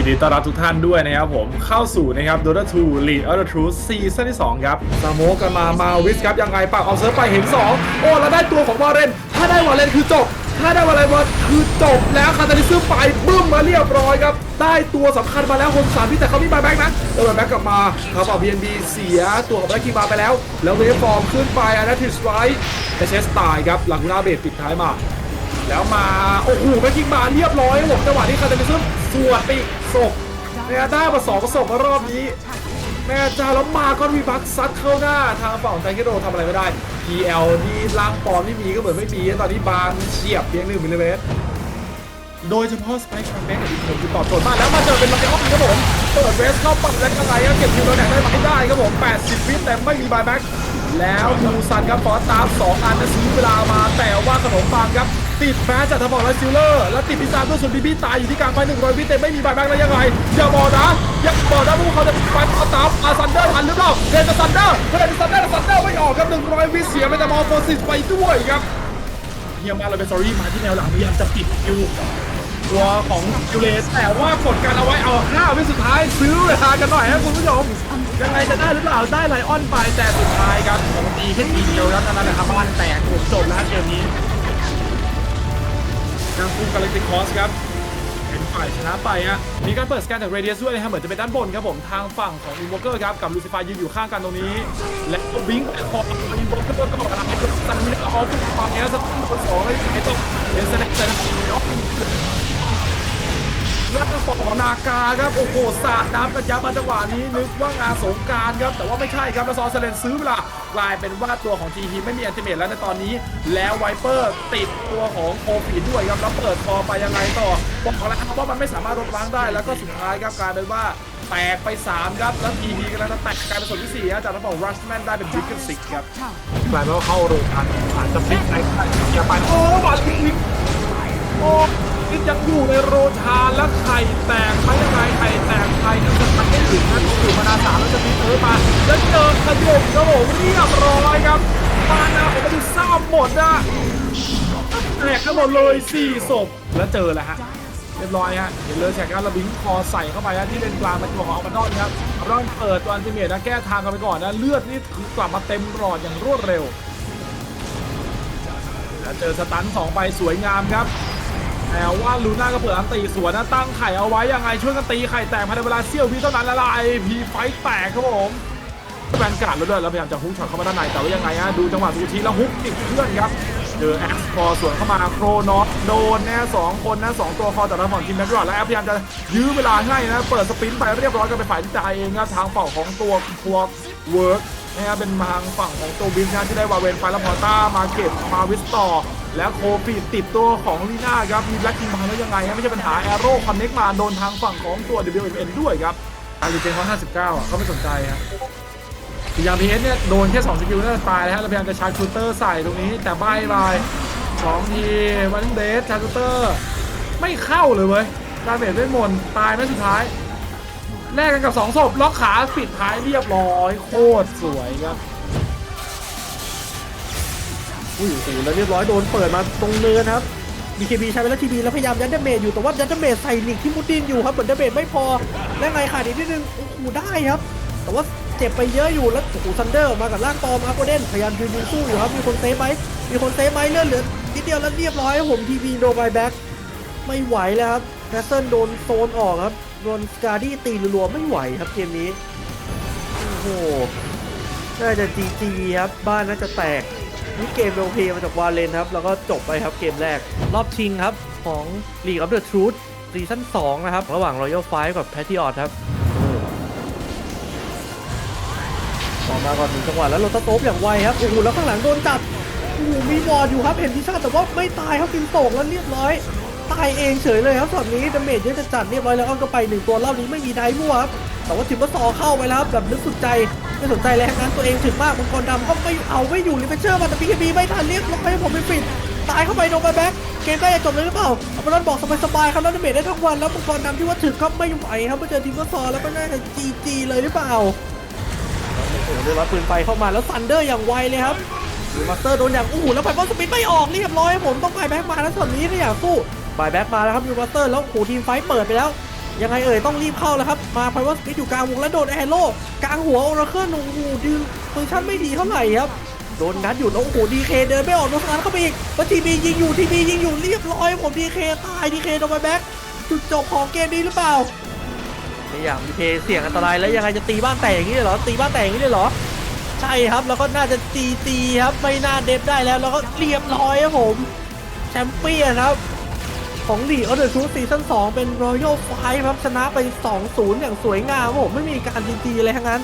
ยินดีต้อนรับทุกท่านด้วยนะครับผมเข้าสู่นะครับ Dota 2 Lead of the Truth ซีซั่นที่ 2 ครับสโมกกันมามาวิสครับ ยังไงปากเอาเซิร์ฟไปเห็น 2 โอ้แล้วได้ตัวของวาเรน ถ้าได้วาเรนคือจบ ถ้าได้วาเรนมาคือจบแล้วคาตาลิซึมไปบึ้มมาเรียบร้อยครับ ได้ตัวสำคัญมาแล้วคนสามที่แต่เขามีบายแบ็กนะแล้วบายแบ็กกลับมาเขาบอก BNB เสียตัวของแบล็กคีบาไปแล้ว แล้วเวฟฟอร์มขึ้นไปอานาทิสไรท์เอเชสตายครับหลังกุนาเบดปิดท้ายมา แล้วมา โอ้โหแบ็คกิ้งมาเรียบร้อยครับผมจังหวะที่คาเตมิซึมสวดไปอีกศพนี่ยได้มาสองศพมารอบนี้แม่จ้าแล้วมาก็มีบัคซัดเข้าหน้าทางฝั่งไทเกโรทำอะไรไม่ได้ PL นี่ล่างปอมไม่มีก็เหมือนไม่มีตอนนี้บางเฉียบเพียงหนึ่งมิลลิเมตรโดยเฉพาะสไปค์คาร์เมกอีกคนคือตอบโจทย์มากแล้วมาเจอเป็นไลออนครับผมเปิดเวสเข้าปั่นแล้วยังไงก็เก็บคิวโดนแดกได้ไหมได้ครับผม 80 วิแต่ไม่มีบายแบ็ก แล้วมูซันครับฟอสตาม2อันนะซื้อเวลามาแต่ว่าขนมปังครับ ติดแม้จากทางฝั่งไลซิลเลอร์ แล้วติดพิซซ่าด้วยส่วนบีบีตายอยู่ที่กลางไฟ100วิแต่ไม่มีบายแบ็กแล้วยังไงอย่าบอกนะอย่าบอกนะพวกเขาจะไปเอาตามอาซันเดอร์ทันหรือเปล่าเดนซันเดอร์เดนซันเดอร์ซันเดอร์ไม่ออกครับ100วิเสียไปแต่มอลโฟซิสไปด้วยครับเฮียมาเลยเป็นสอรี่มาที่แนวหลังพยายามจะปิดคิว ตัวของยูเลสแต่ว่ากดกันเอาไว้เอาห้าวิสุดท้ายซื้อเวลากันหน่อยครับคุณผู้ชมยังไงจะได้หรือเปล่าได้ไลออนไปแต่สุดท้ายครับผมตีแค่ทีเดียวแล้วเท่านั้นนะครับบ้านแตกผมจบแล้วเกมนี้ทางฟูกาแล็กติคอสครับเป็นฝ่ายชนะไปฮะมีการเปิดสแกนจากเรเดียสด้วยนะครับเหมือนจะเป็นด้านบนครับผมทางฝั่งของอินโวเกอร์ครับกับลูซิฟายยืนอยู่ข้างกันตรงนี้ และก็บิงไปคออินโวเกอร์ก็กำลังให้ตันมิลล์เอาขึ้นฝั่งนี้สักคนสองให้ไอ้ต้องเป็นสแน็คเซน แล้วก็ฝั่งของนากาครับ โอ้โหสาดน้ำกันยับมาจังหวะนี้นึกว่างานสงกรารครับ แต่ว่าไม่ใช่ครับแล้วซอนเซเลนซื้อเวลากลายเป็นว่าตัวของทีทีไม่มีอันติเมตแล้วในตอนนี้ แล้วไวเปอร์ติดตัวของโคฟีดด้วยครับ แล้วเปิดคอไปยังไงต่อบอกแล้วครับว่ามันไม่สามารถลดล้างได้แล้วก็สุดท้ายครับกลายเป็นว่าแตกไป 3 ครับ แล้วทีทีกำลังจะแตกกลายเป็นส่วนที่4ครับจากทางฝั่งรัชแมนได้เป็นบิ๊กเกิลซิกครับกลายเป็นว่าเข้าโรงพันอาจจะพลิกในอย่าไปโอ้บอลพลิกโอ้นี่ ยังอยู่ในโรชาแล้วไข่แตกไหมยังไงไข่แตกไข่ยังจะมันไม่ถึงนะอยู่มานาสามแล้วจะมีเออมาแล้วเจอขยมครับผมเรียบร้อยครับมานาผมมาดูซ้ำหมดนะแตกกันหมดเลยสี่ศพแล้วเจอแล้วฮะเรียบร้อยฮะ เห็นเลยแชกการระบิงคอใส่เข้าไปฮะที่เลนกลางเป็นตัวของอัลบันดอนครับอัลบันดอนเปิดตัวอันติเมตนะแก้ทางกันไปก่อนนะเลือดนี่กลับมาเต็มหลอดอย่างรวดเร็ว แล้วเจอสตันสองไปสวยงามครับ แต่ว่าลูน่าก็เปิดอันตีสวนนะตั้งไข่เอาไว้ยังไงช่วยกันตีไข่แตกภายในเวลาเสี้ยววิเท่านั้นละลายพีไฟแตกครับผมแบนการ์ดแล้วด้วยแล้วพยายามจะฮุกช็อตเข้ามาด้านในแต่ว่ายังไงฮะดูจังหวะซูชิแล้วฮุกติดเพื่อนครับเจอแอสคอร์สวนเข้ามาโครนอตโดนแน่สองคนนะสองตัวคอจากทางฝั่งทีมแมกรอดแล้วแอปพยายามจะยื้อเวลาให้นะเปิดสปินไปเรียบร้อยกันไปฝ่ายที่จ่ายเองครับทางฝั่งของตัวทัวร์เวิร์กนะครับเป็นทางฝั่งของตัวบินนะที่ได้วาเวนไฟแล้วพอต้ามาเก็บมาวิสตอร์ แล้วโคฟีดติดตัวของลีน่าครับมีแบล็กคิงมาแล้วยังไงฮะไม่ใช่ปัญหาแอโร่คอนเน็กมาโดนทางฝั่งของตัว WMN ด้วยครับอาริเจนเขา59อะเขาไม่สนใจฮะคือยางพีเอสเนี่ยโดนแค่2สกิลน่าจะตายแล้วฮะเราพยายามจะชาร์จชูเตอร์ใส่ตรงนี้แต่ใบไปสองทีวันเดสชาร์จชูเตอร์ไม่เข้าเลยเว้ยดาเมจไม่หมดตายไม่สุดท้ายแลกกันกับ2ศพล็อกขาปิดท้ายเรียบร้อย โคตรสวยครับ อุ้ยโอ้โหแล้วเรียบร้อยโดนเปิดมาตรงเนินครับ BKB ใช้ไปแล้วทีบีแล้วพยายามยัดดเมจอยู่แต่ว่ายัดดเมจใส่ลิกที่มุดดินอยู่ครับเหมือนดเมจไม่พอแล้วไงขาดอีกนิดนึงโอ้โหได้ครับ แต่ว่าเจ็บไปเยอะอยู่แล้วโอ้โหซันเดอร์มากับร่างปลอมครับโอเดนพยายามยืนยืนสู้อยู่ครับมีคนเซฟไหมมีคนเซฟไหมเลือดเหลือนิดเดียวแล้วเรียบร้อยครับผมทีบีโดนไบแบ็กไม่ไหวแล้วครับแพสเซิลโดนโซนออกครับโดนสกาดี้ตีรัวๆไม่ไหวครับเกมนี้โอ้โหน่าจะจีจีครับบ้านน่าจะแตก นี่เกมโรเพย์มาจากวาเลนครับ แล้วก็จบไปครับเกมแรก รอบชิงครับ ของ League of the Truth ซีซั่น2นะครับ ระหว่าง Royal f i กับ Patriot ครับต่อมาก่อนหนึ่งจังหวะแล้วโรตาโตบอย่างไวครับ โอ้โห แล้วข้างหลังโดนจับโอ้โหมีวอร์ดอยู่ครับ เห็นพิชาแต่ว่าไม่ตายครับกินตกแล้วเรียบร้อย ตายเองเฉยเลยครับช็อตนี้ดาเมจเยอะจะจัดเรียบร้อยแล้วอ้อนก็ไปหนึ่งตัวรอบนี้ไม่มีไดมั่วครับ แต่ว่าทิมเบอร์ซอเข้าไปแล้วครับแบบนึกสุดใจไม่สนใจแรงงานตัวเองถึงมากมังกรดำก็ไม่เอาไม่อยู่ลิเฟเชอร์มาแต่พีเคบีไม่ทันเรียกร้อยให้ผมเป็นปิดตายเข้าไปโดนไปแบ็คเกมใกล้จะจบเลยหรือเปล่าอัปรอนบอกสบายๆครับแล้วดาเมจได้ทั้งวันแล้วมังกรดำที่ว่าถึกก็ไม่ไหวครับมาเจอทีมเบอร์ซอแล้วก็น่าจะจีจีเลยหรือเปล่าโอ้โหเรียบร้อยปืนไฟเข้ามาแล้วซันเดอร์อย่างไวเลยครับดูมาสเตอร์โดนอย่างอู้หูแล้วไปบอลสปินไม่ออกเรียบร้อยผมต้องไปแบ็กมาแล้วส่วนนี้ถ้าอยากสู้ไปแบ็กมาแล้วครับยูมาสเตอร์แล้วโอ้โหทีมไฟท์เปิดไปแล้ว ยังไงเอ่ยต้องรีบเข้าแล้วครับ มาไพว่าสกิทอยู่กลางวงแล้วโดนแอโร่กลางหัวโอราเคิลโอ้โหดึงโพซิชั่นไม่ดีเท่าไหร่ครับโดนงัดอยู่แล้วโอ้โหดีเคเดินไม่ออกโดนงัดเข้าไปอีกแล้วทีบียิงอยู่ทีบียิงอยู่เรียบร้อยผมดีเคตายดีเคโดนไปแบ็คจุดจบของเกมนี้หรือเปล่าไม่อยากดีเคเสี่ยงอันตรายแล้วยังไงจะตีบ้านแตกอย่างนี้เลยเหรอตีบ้านแตกอย่างนี้เลยเหรอใช่ครับแล้วก็น่าจะตีตีครับไม่น่าเดฟได้แล้วแล้วก็เรียบร้อยครับผมแชมเปี้ยนครับ ของดีออเดอร์ชูซีซั่น2เป็นรอยัลไฟครับชนะไป 2-0 อย่างสวยงามครับผมไม่มีการจีจีอะไรทั้งนั้น